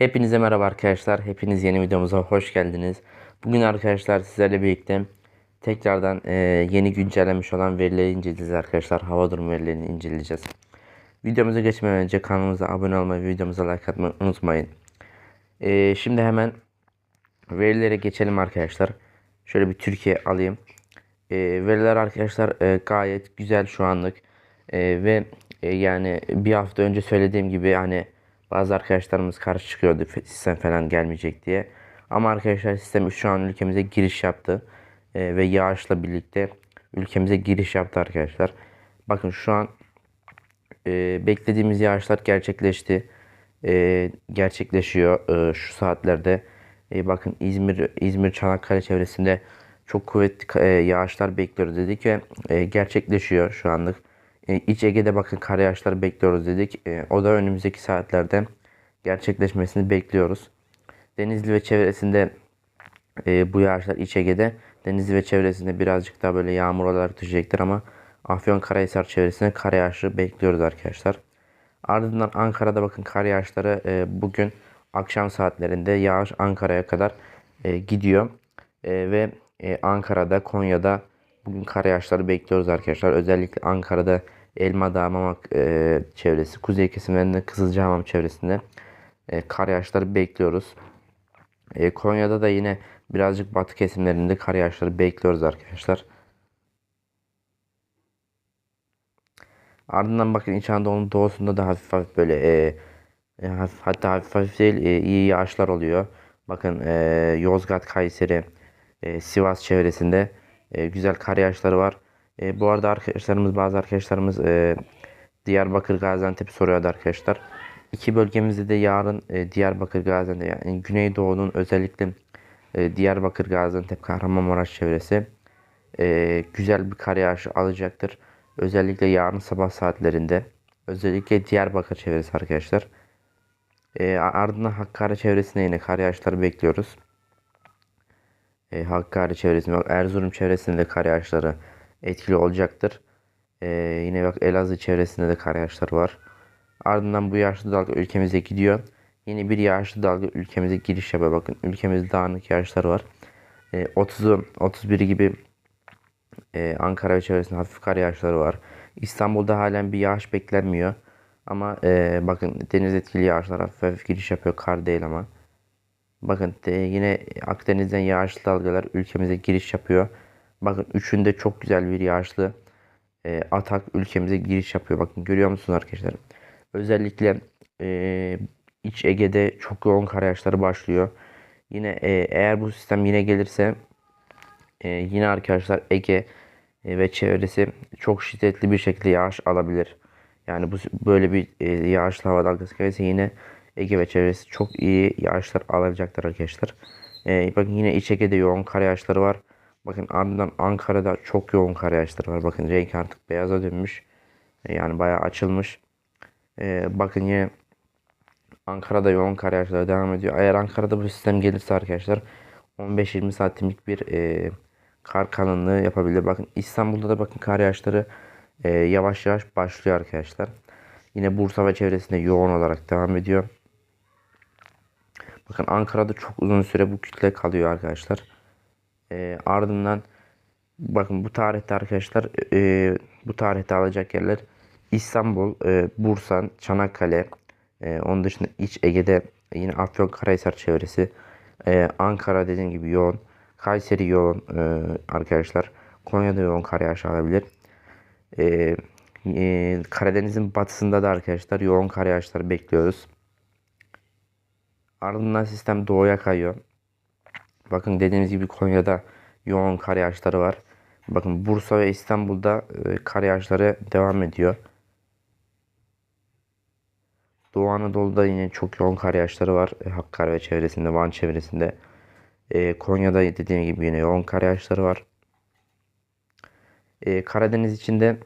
Hepinize merhaba arkadaşlar. Hepiniz yeni videomuza hoş geldiniz. Bugün arkadaşlar sizlerle birlikte tekrardan e, yeni güncellenmiş olan verileri inceleyeceğiz arkadaşlar. Hava durumu verilerini inceleyeceğiz. Videomuza geçmeden önce kanalımıza abone olmayı, videomuza like atmayı unutmayın. E, şimdi hemen verilere geçelim arkadaşlar. Şöyle bir Türkiye alayım. E, veriler arkadaşlar e, gayet güzel şu anlık. E, ve e, yani bir hafta önce söylediğim gibi hani bazı arkadaşlarımız karşı çıkıyordu sistem falan gelmeyecek diye. Ama arkadaşlar sistem şu an ülkemize giriş yaptı. E, ve yağışla birlikte ülkemize giriş yaptı arkadaşlar. Bakın şu an e, beklediğimiz yağışlar gerçekleşti. E, gerçekleşiyor e, şu saatlerde. E, bakın İzmir, İzmir Çanakkale çevresinde çok kuvvetli e, yağışlar bekliyoruz dedik ve e, gerçekleşiyor şu anlık. E, İç Ege'de bakın kar yağışları bekliyoruz dedik. E, o da önümüzdeki saatlerde gerçekleşmesini bekliyoruz. Denizli ve çevresinde e, bu yağışlar İç Ege'de. Denizli ve çevresinde birazcık daha böyle yağmur olarak düşecektir ama Afyonkarahisar çevresinde kar yağışı bekliyoruz arkadaşlar. Ardından Ankara'da bakın kar yağışları bugün akşam saatlerinde yağış Ankara'ya kadar gidiyor. Ve Ankara'da, Konya'da bugün kar yağışları bekliyoruz arkadaşlar. Özellikle Ankara'da Elmadağ, Mamak e, çevresi, kuzey kesimlerinde Kızılcahamam çevresinde e, kar yağışları bekliyoruz. E, Konya'da da yine birazcık batı kesimlerinde kar yağışları bekliyoruz arkadaşlar. Ardından bakın İç Anadolu'nun doğusunda da hafif hafif böyle e, e, hafif, hatta hafif hafif değil e, iyi yağışlar oluyor. Bakın e, Yozgat, Kayseri, e, Sivas çevresinde e, güzel kar yağışları var. E, bu arada arkadaşlarımız bazı arkadaşlarımız e, Diyarbakır, Gaziantep soruyordu arkadaşlar. İki bölgemizde de yarın e, Diyarbakır, Gaziantep yani Güneydoğu'nun özellikle e, Diyarbakır, Gaziantep, Kahramanmaraş çevresi e, güzel bir kar yağışı alacaktır. Özellikle yarın sabah saatlerinde. Özellikle Diyarbakır çevresi arkadaşlar. E, ardından Hakkari çevresinde yine kar yağışları bekliyoruz. E, Hakkari çevresinde, Erzurum çevresinde de kar yağışları etkili olacaktır. E, yine bak Elazığ çevresinde de kar yağışları var. Ardından bu yağışlı dalga ülkemize gidiyor. Yeni bir yağışlı dalga ülkemize giriş yapıyor. Bakın ülkemizde dağınık yağışlar var. E, 30'u 31 gibi e, Ankara ve çevresinde hafif kar yağışları var. İstanbul'da halen bir yağış beklenmiyor. Ama e, bakın deniz etkili yağışlar hafif hafif giriş yapıyor. Kar değil ama. Bakın de, yine Akdeniz'den yağışlı dalgalar ülkemize giriş yapıyor. Bakın üçünde çok güzel bir yağışlı e, atak ülkemize giriş yapıyor. Bakın görüyor musunuz arkadaşlar? Özellikle e, İç Ege'de çok yoğun kar yağışları başlıyor. Yine e, eğer bu sistem yine gelirse e, yine arkadaşlar Ege e, ve çevresi çok şiddetli bir şekilde yağış alabilir. Yani bu böyle bir e, yağışlı hava dalgası gelirse yine Ege ve çevresi çok iyi yağışlar alacaktır arkadaşlar. E, bakın yine İç Ege'de yoğun kar yağışları var. Bakın ardından Ankara'da çok yoğun kar yağışları var. Bakın renk artık beyaza dönmüş. E, yani bayağı açılmış. E, bakın yine Ankara'da yoğun kar yağışları devam ediyor. Eğer Ankara'da bu sistem gelirse arkadaşlar 15-20 santimlik bir e, kar kalınlığı yapabilir. Bakın İstanbul'da da bakın kar yağışları e, yavaş yavaş başlıyor arkadaşlar. Yine Bursa ve çevresinde yoğun olarak devam ediyor. Bakın Ankara'da çok uzun süre bu kütle kalıyor arkadaşlar. Ardından bakın bu tarihte arkadaşlar e, bu tarihte alacak yerler İstanbul, e, Bursa, Çanakkale, e, onun dışında İç Ege'de yine Afyonkarahisar çevresi, e, Ankara dediğim gibi yoğun, Kayseri yoğun e, arkadaşlar, Konya'da yoğun kar yağışı alabilir. E, e, Karadeniz'in batısında da arkadaşlar yoğun kar yağışları bekliyoruz. Ardından sistem doğuya kayıyor. Bakın dediğimiz gibi Konya'da yoğun kar yağışları var. Bakın Bursa ve İstanbul'da e, kar yağışları devam ediyor. Doğu Anadolu'da yine çok yoğun kar yağışları var. E, Hakkari ve çevresinde, Van çevresinde. E, Konya'da dediğim gibi yine yoğun kar yağışları var. Karadeniz içinde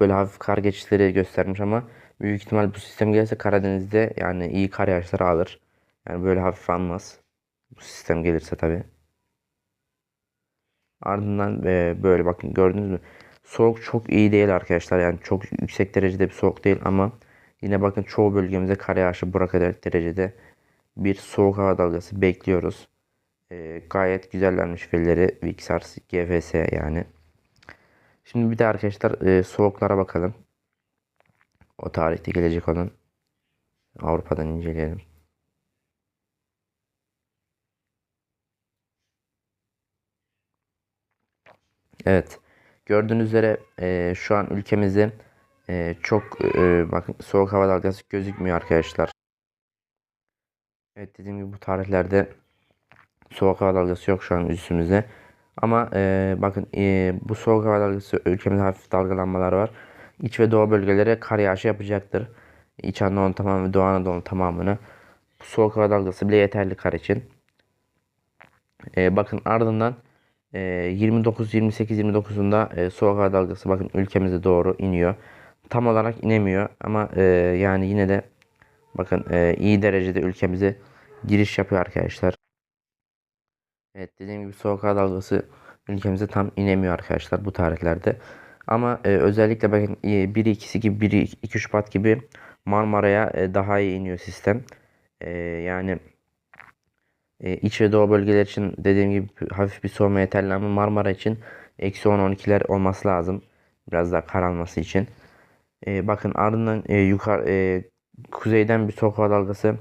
böyle hafif kar geçişleri göstermiş ama büyük ihtimal bu sistem gelirse Karadeniz'de yani iyi kar yağışları alır. Yani böyle hafif almaz. Bu sistem gelirse tabii. Ardından e, böyle bakın gördünüz mü? Soğuk çok iyi değil arkadaşlar. Yani çok yüksek derecede bir soğuk değil ama Yine bakın çoğu bölgemize kar yağışı bırakacak derecede bir soğuk hava dalgası bekliyoruz. Ee, gayet güzellenmiş verileri Vixars GFS yani. Şimdi bir de arkadaşlar e, soğuklara bakalım. O tarihte gelecek olan Avrupa'dan inceleyelim. Evet. Gördüğünüz üzere e, şu an ülkemizde e, çok e, bakın soğuk hava dalgası gözükmüyor arkadaşlar. Evet dediğim gibi bu tarihlerde soğuk hava dalgası yok şu an üstümüzde. Ama e, bakın e, bu soğuk hava dalgası ülkemizde hafif dalgalanmalar var. İç ve doğu bölgelere kar yağışı yapacaktır. İç Anadolu'nun tamamı ve Doğu Anadolu'nun tamamını. Bu soğuk hava dalgası bile yeterli kar için. E, bakın ardından e, 29, 28, 29'unda e, soğuk hava dalgası bakın ülkemize doğru iniyor. Tam olarak inemiyor ama e, yani yine de bakın e, iyi derecede ülkemize giriş yapıyor arkadaşlar. Evet dediğim gibi soğuk hava dalgası ülkemize tam inemiyor arkadaşlar bu tarihlerde. Ama e, özellikle bakın e, 1 2'si gibi 1 2 Şubat gibi Marmara'ya e, daha iyi iniyor sistem. E, yani e, iç ve doğu bölgeler için dediğim gibi hafif bir soğuma yeterli Marmara için eksi 10-12'ler olması lazım. Biraz daha karalması için. E, bakın ardından e, yukarı e, kuzeyden bir soğuk dalgası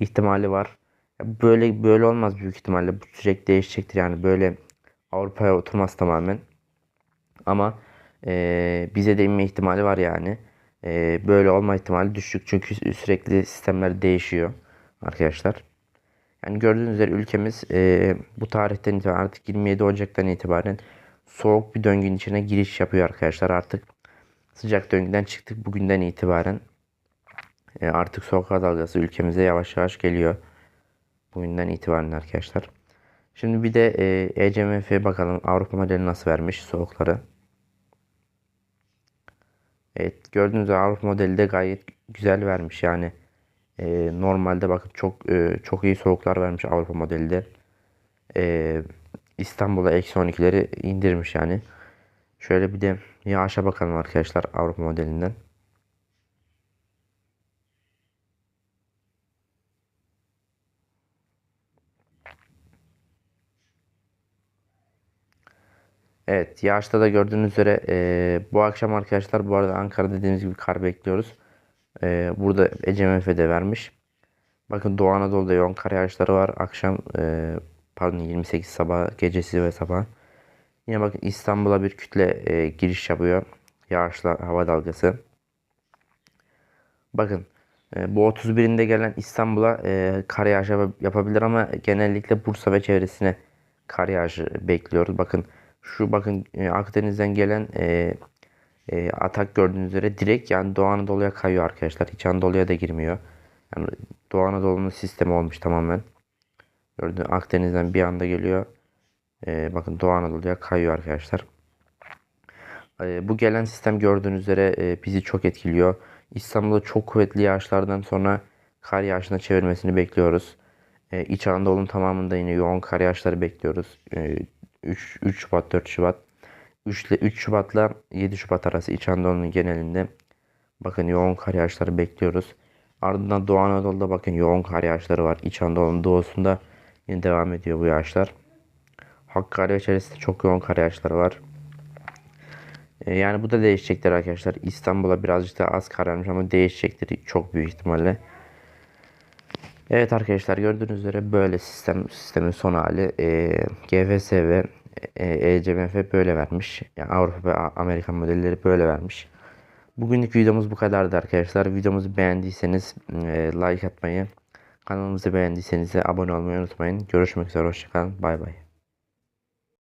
ihtimali var. Böyle böyle olmaz büyük ihtimalle. Bu sürekli değişecektir yani böyle Avrupa'ya oturmaz tamamen. Ama e, bize de inme ihtimali var yani. E, böyle olma ihtimali düşük çünkü sürekli sistemler değişiyor arkadaşlar. Yani gördüğünüz üzere ülkemiz e, bu tarihten itibaren artık 27 Ocak'tan itibaren soğuk bir döngünün içine giriş yapıyor arkadaşlar. Artık sıcak döngüden çıktık bugünden itibaren. E, artık soğuk dalgası ülkemize yavaş yavaş geliyor. Bugünden itibaren arkadaşlar. Şimdi bir de e, ECMF'ye bakalım. Avrupa modeli nasıl vermiş soğukları. Evet gördüğünüz gibi Avrupa modeli de gayet güzel vermiş yani. E, normalde bakın çok e, çok iyi soğuklar vermiş Avrupa modelde. E, İstanbul'a eksi 12'leri indirmiş yani. Şöyle bir de yağışa bakalım arkadaşlar Avrupa modelinden. Evet yağışta da gördüğünüz üzere e, bu akşam arkadaşlar bu arada Ankara dediğimiz gibi kar bekliyoruz. E, burada ECMF'de vermiş. Bakın Doğu Anadolu'da yoğun kar yağışları var. Akşam e, pardon 28 sabah gecesi ve sabah. Yine bakın İstanbul'a bir kütle e, giriş yapıyor. Yağışlı hava dalgası. Bakın e, bu 31'inde gelen İstanbul'a e, kar yağışı yapabilir ama genellikle Bursa ve çevresine kar yağışı bekliyoruz. Bakın şu bakın e, Akdeniz'den gelen e, e, atak gördüğünüz üzere direkt yani Doğu Anadolu'ya kayıyor arkadaşlar. Hiç Anadolu'ya da girmiyor. Yani Doğu Anadolu'nun sistemi olmuş tamamen. Gördüğünüz Akdeniz'den bir anda geliyor. E, bakın Doğu Anadolu'ya kayıyor arkadaşlar. E, bu gelen sistem gördüğünüz üzere e, bizi çok etkiliyor. İstanbul'da çok kuvvetli yağışlardan sonra kar yağışına çevirmesini bekliyoruz. E, İç Anadolu'nun tamamında yine yoğun kar yağışları bekliyoruz. E, 3, 3 Şubat 4 Şubat 3 ile 3 Şubat'la 7 Şubat arası İç Anadolu'nun genelinde bakın yoğun kar yağışları bekliyoruz. Ardından Doğu Anadolu'da bakın yoğun kar yağışları var. İç Anadolu'nun doğusunda yine devam ediyor bu yağışlar. Hakkari içerisinde çok yoğun kar yağışları var. Ee, yani bu da değişecektir arkadaşlar. İstanbul'a birazcık daha az kar yağmış ama değişecektir çok büyük ihtimalle. Evet arkadaşlar gördüğünüz üzere böyle sistem sistemin son hali e, GFS ve e, ECMF böyle vermiş. Yani Avrupa ve Amerikan modelleri böyle vermiş. Bugünlük videomuz bu kadardı arkadaşlar. Videomuzu beğendiyseniz e, like atmayı, kanalımızı beğendiyseniz abone olmayı unutmayın. Görüşmek üzere hoşçakalın. Bay bay.